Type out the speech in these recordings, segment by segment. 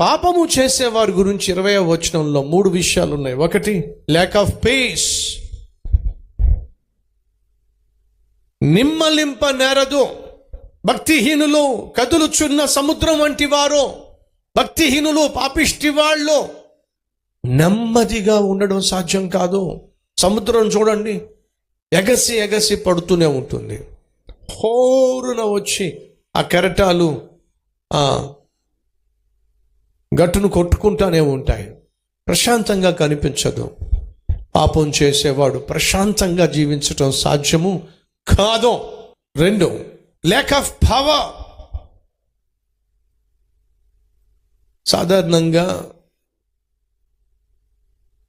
పాపము చేసేవారి గురించి ఇరవై వచనంలో మూడు విషయాలు ఉన్నాయి. ఒకటి ల్యాక్ ఆఫ్ పేస్ నిమ్మలింప నేరదు. భక్తిహీనులు కదులుచున్న సముద్రం వంటి వారు. భక్తిహీనులు పాపిష్టి వాళ్ళు. నెమ్మదిగా ఉండడం సాధ్యం కాదు. సముద్రం చూడండి ఎగసి ఎగసి పడుతూనే ఉంటుంది. హోరున వచ్చి ఆ కెరటాలు గట్టును కొట్టుకుంటానే ఉంటాయి. ప్రశాంతంగా కనిపించదు. పాపం చేసేవాడు ప్రశాంతంగా జీవించటం సాధ్యము కాదు. రెండు ల్యాక్ ఆఫ్ పవర్ సాధారణంగా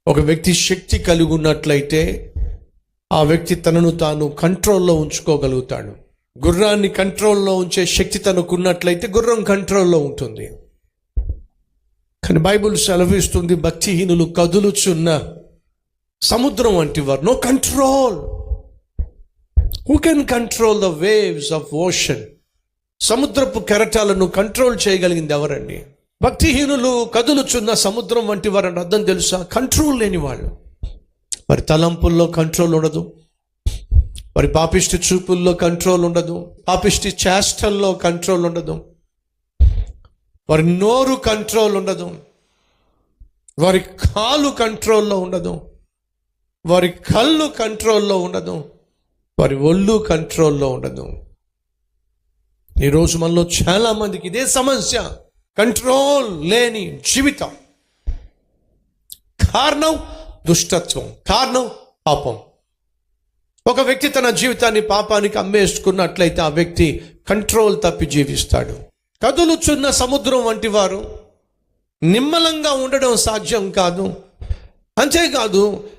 ఒక వ్యక్తి శక్తి కలిగి ఉన్నట్లయితే ఆ వ్యక్తి తనను తాను కంట్రోల్లో ఉంచుకోగలుగుతాడు. గుర్రాన్ని కంట్రోల్లో ఉంచే శక్తి తనకున్నట్లయితే గుర్రం కంట్రోల్లో ఉంటుంది. కానీ బైబుల్ సెలవిస్తుంది భక్తిహీనులు కదులుచున్న సముద్రం వంటి వారు. No control who can control the waves of ocean సముద్రపు కెరటాలను కంట్రోల్ చేయగలిగింది ఎవరండి? భక్తిహీనులు కదులుచున్న సముద్రం వంటి వారని అర్థం తెలుసా? కంట్రోల్ లేని వాళ్ళు. వారి తలంపుల్లో కంట్రోల్ ఉండదు. వారి పాపిష్టి చూపుల్లో కంట్రోల్ ఉండదు. పాపిష్టి చేష్టల్లో కంట్రోల్ ఉండదు. వారి నోరు కంట్రోల్ ఉండదు. వారి కాలు కంట్రోల్లో ఉండదు. వారి కళ్ళు కంట్రోల్లో ఉండదు. వారి ఒళ్ళు కంట్రోల్లో ఉండదు. ఈరోజు మనలో చాలా మందికి ఇదే సమస్య. కంట్రోల్ లేని జీవితం. కారణం దుష్టత్వం. కారణం పాపం. ఒక వ్యక్తి తన జీవితాన్ని పాపానికి అమ్మేసుకున్నట్లయితే ఆ వ్యక్తి కంట్రోల్ తప్పి జీవిస్తాడు. కదులుచున్న సముద్రం వంటి వారు నిమ్మలంగా ఉండడం సాధ్యం కాదు. అంతేకాదు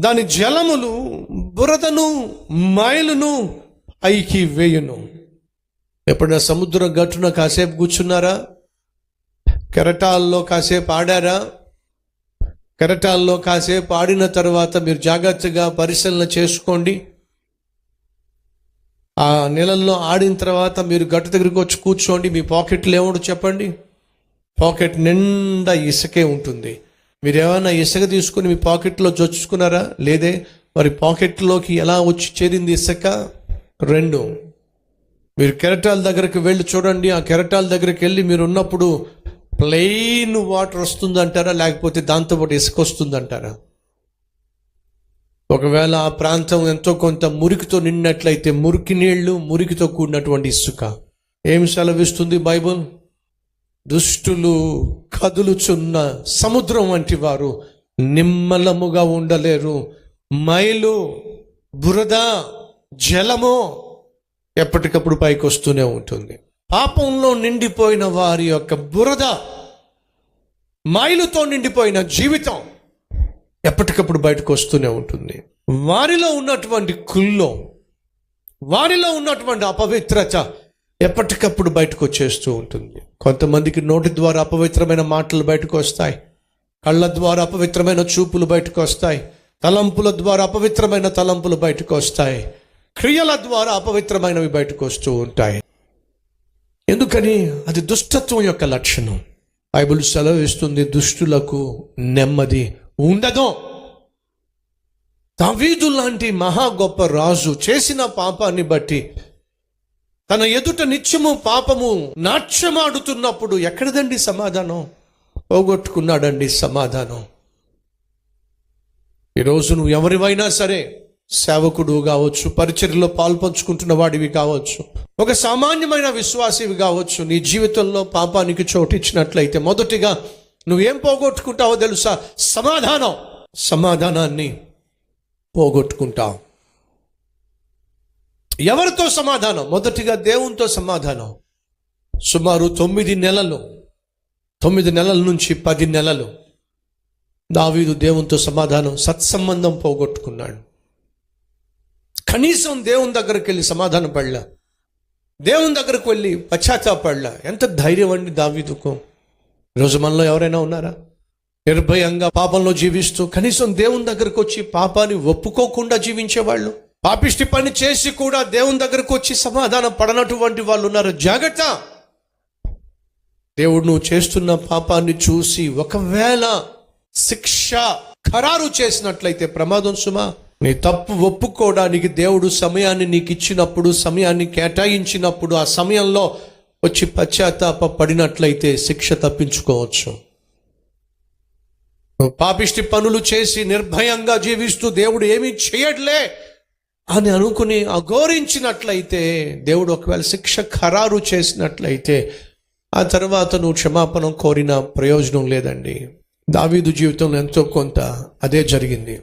దాని జలములు బురదను మైలును పైకి వేయును. ఎప్పుడైనా సముద్రం గట్టున కాసేపు కూర్చున్నారా? కెరటాల్లో కాసేపు ఆడారా? కెరటాల్లో కాసేపు ఆడిన తర్వాత మీరు జాగ్రత్తగా పరిశీలన చేసుకోండి. ఆ నీళ్ళల్లో ఆడిన తర్వాత మీరు గట్టు దగ్గరికి వచ్చి కూర్చోండి మీ పాకెట్లో ఏముండో చెప్పండి. పాకెట్ నిండా ఇసుకే ఉంటుంది. మీరు ఏమైనా ఇసుక తీసుకుని మీ పాకెట్లో జొచ్చుకున్నారా? లేదే. మరి పాకెట్లోకి ఎలా వచ్చి చేరింది ఇసుక? రెండు. మీరు కెరటాల దగ్గరికి వెళ్ళి చూడండి. ఆ కెరటాల దగ్గరికి వెళ్ళి మీరు ఉన్నప్పుడు ప్లెయిన్ వాటర్ వస్తుందంటారా? లేకపోతే దాంతోపాటు ఇసుక వస్తుందంటారా? ఒకవేళ ఆ ప్రాంతం ఎంతో కొంత మురికితో నిన్నట్లయితే మురికి నీళ్ళు మురికితో కూడినటువంటి ఇసుక. ఏం సెలవిస్తుంది బైబుల్? దుష్టులు కదులుచున్న సముద్రం వంటి వారు నిమ్మలముగా ఉండలేరు. మైలు బురద జలము ఎప్పటికప్పుడు పైకి వస్తూనే ఉంటుంది. పాపంలో నిండిపోయిన వారి యొక్క బురద మైలుతో నిండిపోయిన జీవితం ఎప్పటికప్పుడు బయటకు వస్తూనే ఉంటుంది. వారిలో ఉన్నటువంటి కుల్లో వారిలో ఉన్నటువంటి అపవిత్రత ఎప్పటికప్పుడు బయటకు వచ్చేస్తూ ఉంటుంది. కొంతమందికి నోటి ద్వారా అపవిత్రమైన మాటలు బయటకు వస్తాయి. కళ్ళ ద్వారా అపవిత్రమైన చూపులు బయటకు వస్తాయి. తలంపుల ద్వారా అపవిత్రమైన తలంపులు బయటకు వస్తాయి. క్రియల ద్వారా అపవిత్రమైనవి బయటకు వస్తూ ఉంటాయి. ఎందుకని? అది దుష్టత్వం యొక్క లక్షణం. బైబిల్ సెలవిస్తుంది దుష్టులకు నెమ్మది ఉండదు. దావీదు లాంటి మహా గొప్ప రాజు చేసిన పాపాన్ని బట్టి తన ఎదుట నిత్యము పాపము నాట్యమాడుతున్నప్పుడు ఎక్కడదండి సమాధానం? పోగొట్టుకున్నాడండి సమాధానం. ఈరోజు నువ్వు ఎవరివైనా సరే సేవకుడు కావచ్చు పరిచర్లో పాల్పంచుకుంటున్న వాడివి కావచ్చు ఒక సామాన్యమైన విశ్వాసివి కావచ్చు నీ జీవితంలో పాపానికి చోటిచ్చినట్లయితే మొదటిగా నువ్వేం పోగొట్టుకుంటావో తెలుసా? సమాధానం. సమాధానాన్ని పోగొట్టుకుంటావు ఎవరితో సమాధానం? మొదటిగా దేవునితో సమాధానం. సుమారు తొమ్మిది నెలలు. తొమ్మిది నెలల నుంచి పది నెలలు. దావీదు దేవునితో సమాధానం సత్సంబంధం పోగొట్టుకున్నాడు. కనీసం దేవుని దగ్గరికి వెళ్ళి సమాధానం పడలా. దేవుని దగ్గరకు వెళ్ళి పశ్చాత్తాపడలా. ఎంత ధైర్యం అండి దావీదుకు. ఈరోజు మనలో ఎవరైనా ఉన్నారా? నిర్భయంగా పాపంలో జీవిస్తూ కనీసం దేవుని దగ్గరకు వచ్చి పాపాన్ని ఒప్పుకోకుండా జీవించేవాళ్ళు పాపిష్టి పని చేసి కూడా దేవుని దగ్గరకు వచ్చి సమాధానం పడనటువంటి వాళ్ళు ఉన్నారు. జాగ్రత్త! దేవుడు నువ్వు చేస్తున్న పాపాన్ని చూసి ఒకవేళ శిక్ష ఖరారు చేసినట్లయితే ప్రమాదం సుమా. నీ తప్పు ఒప్పుకోవడానికి దేవుడు సమయాన్ని నీకు ఇచ్చినప్పుడు సమయాన్ని కేటాయించినప్పుడు ఆ సమయంలో వచ్చి పశ్చాత్తాప పడినట్లయితే శిక్ష తప్పించుకోవచ్చు. పాపిష్టి పనులు చేసి నిర్భయంగా జీవిస్తూ దేవుడు ఏమీ చేయట్లే అని అనుకుని అఘోరించినట్లయితే దేవుడు ఒకవేళ శిక్ష ఖరారు చేసినట్లయితే ఆ తర్వాత నువ్వు క్షమాపణ కోరిన ప్రయోజనం లేదండి. దావీదు జీవితంలో ఎంతో కొంత అదే జరిగింది.